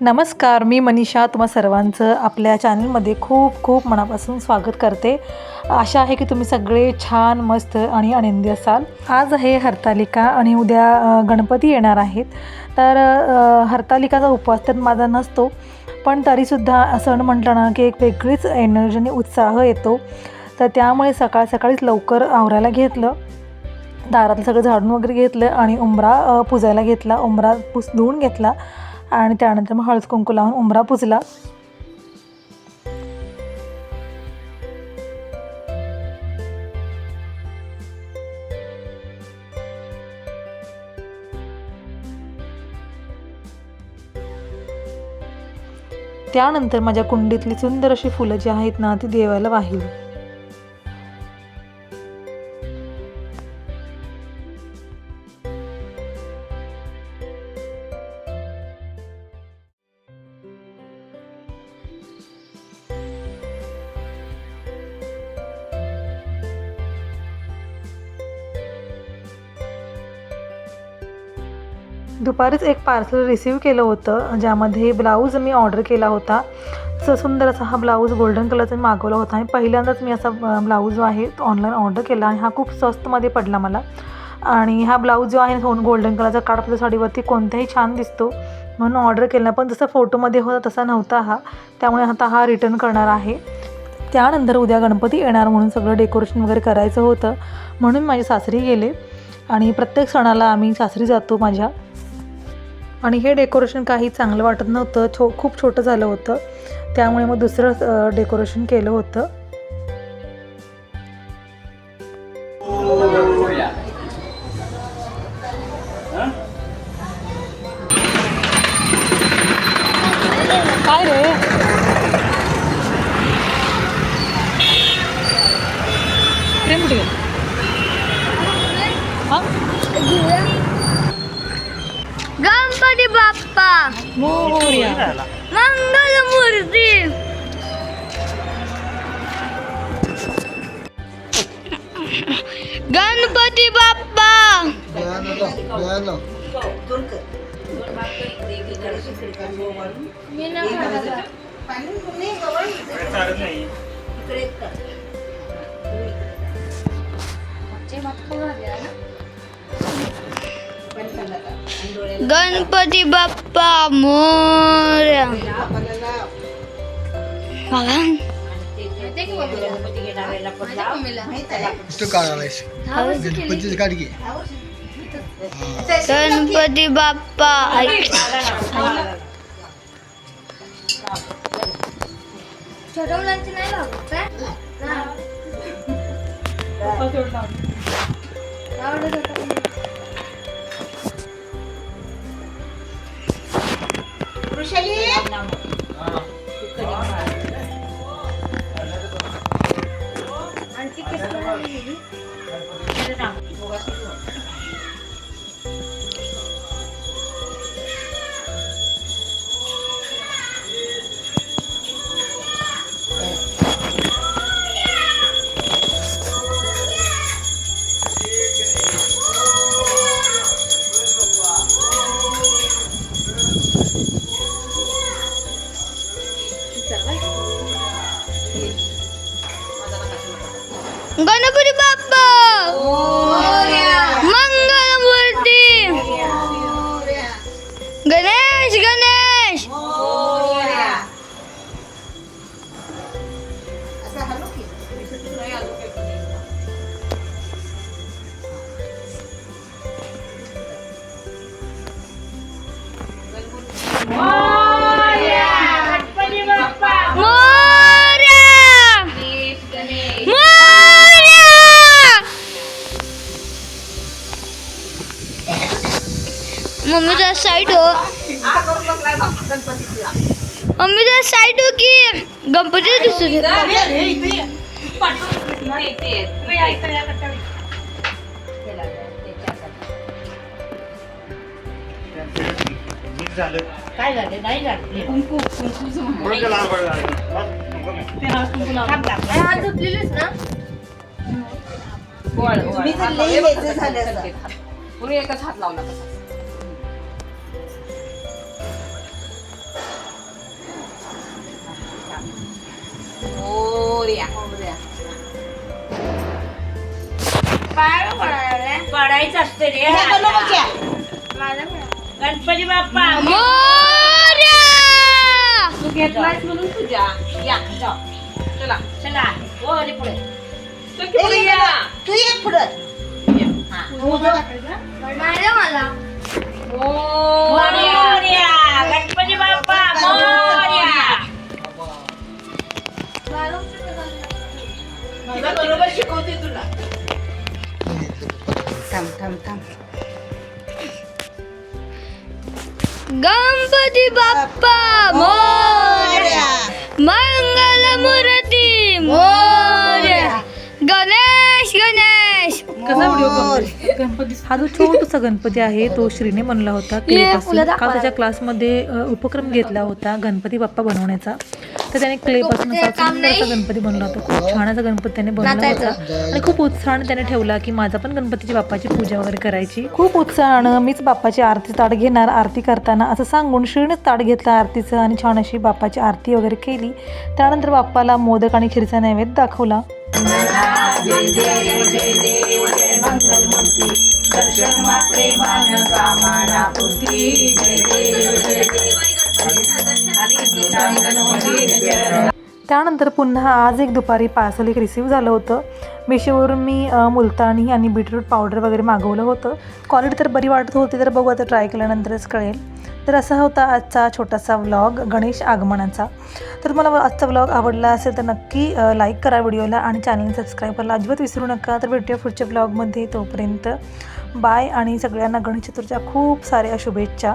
नमस्कार मी मनीषा. तुम्हा सर्वांचं आपल्या चॅनलमध्ये खूप खूप मनापासून स्वागत करते. आशा आहे की तुम्ही सगळे छान मस्त आणि आनंदी असाल. आज आहे हरतालिका आणि उद्या गणपती येणार आहेत. तर हरतालिकाचा उपवास तर माझा नसतो पण तरीसुद्धा सण म्हटलं ना की एक वेगळीच एनर्जी आणि उत्साह येतो. तर त्यामुळे सकाळ सकाळीच लवकर आवरायला घेतलं. दारातलं सगळं झाडून वगैरे घेतलं आणि उंबरा पुजायला घेतला. उंबरा पुस धुवून घेतला. आणि त्यानंतर मग हळद कुंकू लावून उंबरा पुजला. त्यानंतर माझ्या कुंडीतली सुंदर अशी फुलं जी आहेत ना ती देवाला वाहिली. दुपारीच एक पार्सल रिसीव केलं होतं ज्यामध्ये ब्लाऊज मी ऑर्डर केला होता. सुंदर असा हा ब्लाऊज गोल्डन कलरचा मी मागवला होता आणि पहिल्यांदाच मी असा ब्लाऊज जो आहे तो ऑनलाईन ऑर्डर केला आणि हा खूप स्वस्तमध्ये पडला मला. आणि हा ब्लाऊज जो आहे सोन गोल्डन कलरचा काठपदर साडीवरती कोणताही छान दिसतो म्हणून ऑर्डर केला. पण जसा फोटोमध्ये होता तसा नव्हता हा. त्यामुळे आता हा रिटर्न करणार आहे. त्यानंतर उद्या गणपती येणार म्हणून सगळं डेकोरेशन वगैरे करायचं होतं. म्हणून माझे सासरी गेले. आणि प्रत्येक सणाला आम्ही सासरी जातो माझ्या. आणि हे डेकोरेशन काही चांगलं वाटत नव्हतं. छो खूप छोटं झालं होतं. त्यामुळे मग दुसरं डेकोरेशन केलं होतं. काय रे? प्रेम हा? गणपती बाप्पा मोरया. मंगल मूर्ती गणपती बाप्पा गणपती बाप्पा मोरया बघा इष्ट काढायलायस गणपतीची गाडी घे गणपती बाप्पा ऐक छोट्या मुलांची नाही लागत काय वृषाली? आणखी गणपती बाप्पा! मंगलमूर्ती! गणेश गणेश! मोरया मम्मी जरा साईड हो मम्मी जरा साईड हो की गणपती दिसतो काय झाले नाही ना मी तर लई यायचं झालं असं. पूर्वी एकच हात लावला मोरया. पडायचं असते रे. गणपती बाप्पा. मोरया! तू घेतलास म्हणून तुझ्या या जाऊ. चला. चला. हो रे पुढे. तू ये पुढं. मला. मोरया. तुला बरोबर शिकवते तुला. थांब थांब थांब. गणपती बाप्पा मोरया कसा व्हिडिओ गणपती हा जो छोटासा गणपती आहे तो श्रीने बनला होता क्लेपासून काल. त्याच्या क्लासमध्ये उपक्रम घेतला होता गणपती बाप्पा बनवण्याचा. तर त्याने क्लेपासून असा असा गणपती बनवला होता. खूप छान असा गणपती त्याने बनवला होता. आणि खूप उत्साहाने त्याने ठेवला की माझा पण गणपतीची बाप्पाची पूजा वगैरे करायची. खूप उत्साहानं मीच बाप्पाची आरती ताट घेणार आरती करताना असं सांगून श्रीनेच ताट घेतलं आरतीचं आणि छान अशी बाप्पाची आरती वगैरे केली. त्यानंतर बाप्पाला मोदक आणि खिरीचा नैवेद्य दाखवला. त्यानंतर पुन्हा आज एक दुपारी पार्सल एक रिसीव झालं होतं. मिशोवरून मी मुलतानी आणि बीटरूट पावडर वगैरे मागवलं होतं. क्वालिटी तर बरी वाटत होती तर बघू आता ट्राय केल्यानंतरच कळेल. तर असा होता आजचा छोटासा व्लॉग गणेश आगमनाचा. तर तुम्हाला आजचा व्लॉग आवडला असेल तर नक्की लाईक करा व्हिडिओला आणि चॅनल सबस्क्राईब करायला अजिबात विसरू नका. तर भेटूया पुढच्या व्लॉगमध्ये तोपर्यंत बाय आणि सगळ्यांना गणेश चतुर्थीच्या खूप साऱ्या शुभेच्छा.